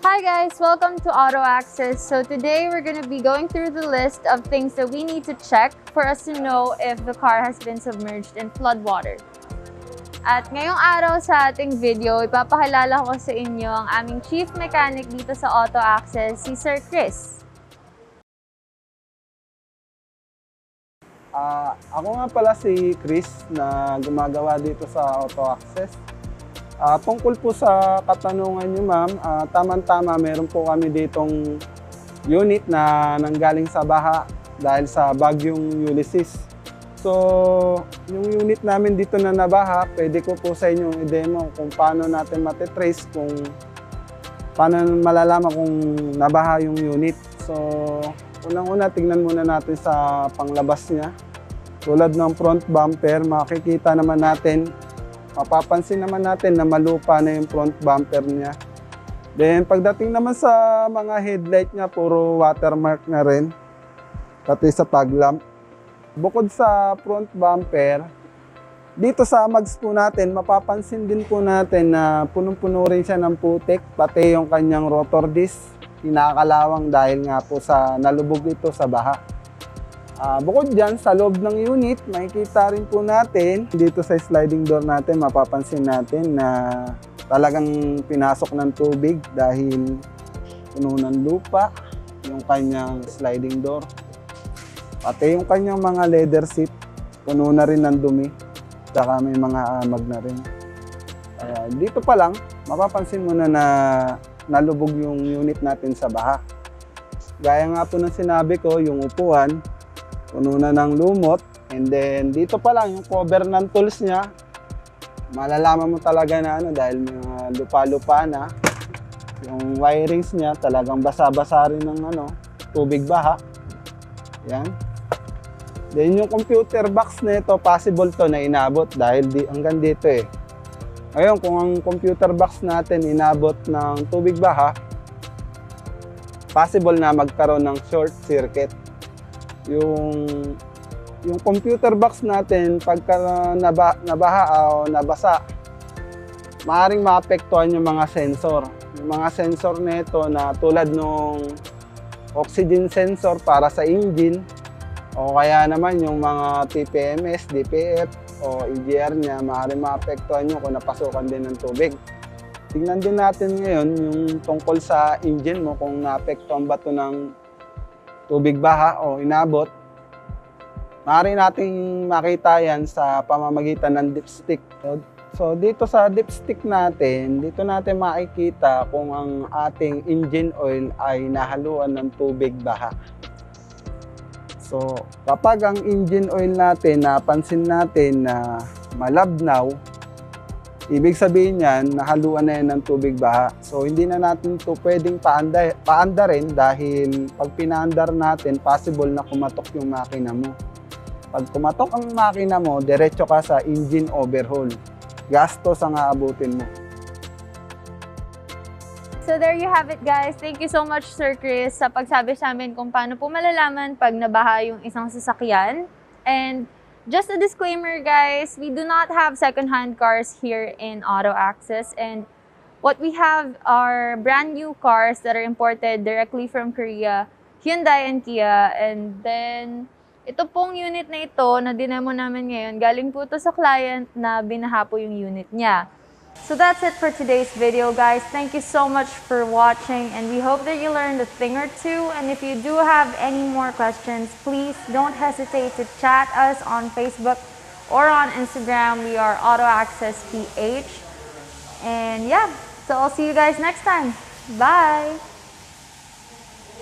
Hi guys, welcome to Auto Access. So today we're going to be going through the list of things that we need to check for us to know if the car has been submerged in floodwater. At ngayong araw sa ating video, ipapakilala ko sa inyo ang aming chief mechanic dito sa Auto Access, si Sir Chris. Ah, ako nga pala si Chris na gumagawa dito sa Auto Access. Ah, tungkol po sa katanungan niyo ma'am, ah, tama-tama meron po kami ditong unit na nanggaling sa baha dahil sa bagyong Ulysses. So, yung unit namin dito na nabaha, pwede ko po sa inyong i-demo kung paano natin matitrace, kung paano malalaman kung nabaha yung unit. So, unang-una, tignan muna natin sa panglabas niya. Tulad ng front bumper, makikita naman natin, mapapansin naman natin na malupa na yung front bumper niya. Then, pagdating naman sa mga headlight niya, puro watermark na rin, pati sa fog lamp. Bukod sa front bumper, dito sa mags po natin, mapapansin din po natin na punong-puno rin siya ng putik, pati yung kanyang rotor disc, kinakalawang dahil nga po sa nalubog ito sa baha. Ah, bukod dyan, sa loob ng unit, makikita rin po natin, dito sa sliding door natin, mapapansin natin na talagang pinasok ng tubig dahil puno ng lupa yung kanyang sliding door. Pati yung kanyang mga leather seat, puno na rin ng dumi. Tsaka may mga amag na rin. Kaya dito pa lang, mapapansin mo na nalubog yung unit natin sa baha. Gaya nga po ng sinabi ko, yung upuan, puno na ng lumot. And then dito pa lang, yung cover ng tools niya, malalaman mo talaga na ano dahil mga lupa-lupa na. Yung wirings niya talagang basa-basa rin ng ano, tubig baha. Yan. Then yung computer box na ito, possible to na inabot dahil di, hanggang dito eh. Ngayon, kung ang computer box natin inabot ng tubig baha, possible na magkaroon ng short circuit. Yung yung computer box natin pagka naba, nabaha o nabasa, maaaring maapektuhan yung mga sensor. Yung mga sensor nito na tulad nung oxygen sensor para sa engine o kaya naman yung mga TPMS, DPF o EGR niya, maaaring maapektuhan nyo kung napasukan din ng tubig. Tingnan din natin ngayon yung tungkol sa engine mo kung naapektuhan ba ito ng tubig baha o inabot. Maaari nating makita yan sa pamamagitan ng dipstick. So, so dito sa dipstick natin, dito natin makikita kung ang ating engine oil ay nahaluan ng tubig baha. So, kapag ang engine oil natin, napansin natin na malabnaw, ibig sabihin yan, nahaluan na yan ng tubig baha. So, hindi na natin to pwedeng paanda, paandarin dahil pag pinaandar natin, possible na kumatok yung makina mo. Pag kumatok ang makina mo, diretso ka sa engine overhaul. Gastos ang aabutin mo. So there you have it guys. Thank you so much Sir Chris sa pagsabi sa amin kung paano po malalaman pag nabaha yung isang sasakyan. And just a disclaimer guys, we do not have second-hand cars here in Auto Access and what we have are brand new cars that are imported directly from Korea, Hyundai and Kia. And then ito pong unit na ito na dinemo namin ngayon, galing po to sa client na binaha po yung unit niya. So that's it for today's video, guys. Thank you so much for watching, and we hope that you learned a thing or two. And if you do have any more questions, please don't hesitate to chat us on Facebook or on Instagram. We are Auto Access PH. And yeah, so I'll see you guys next time. Bye.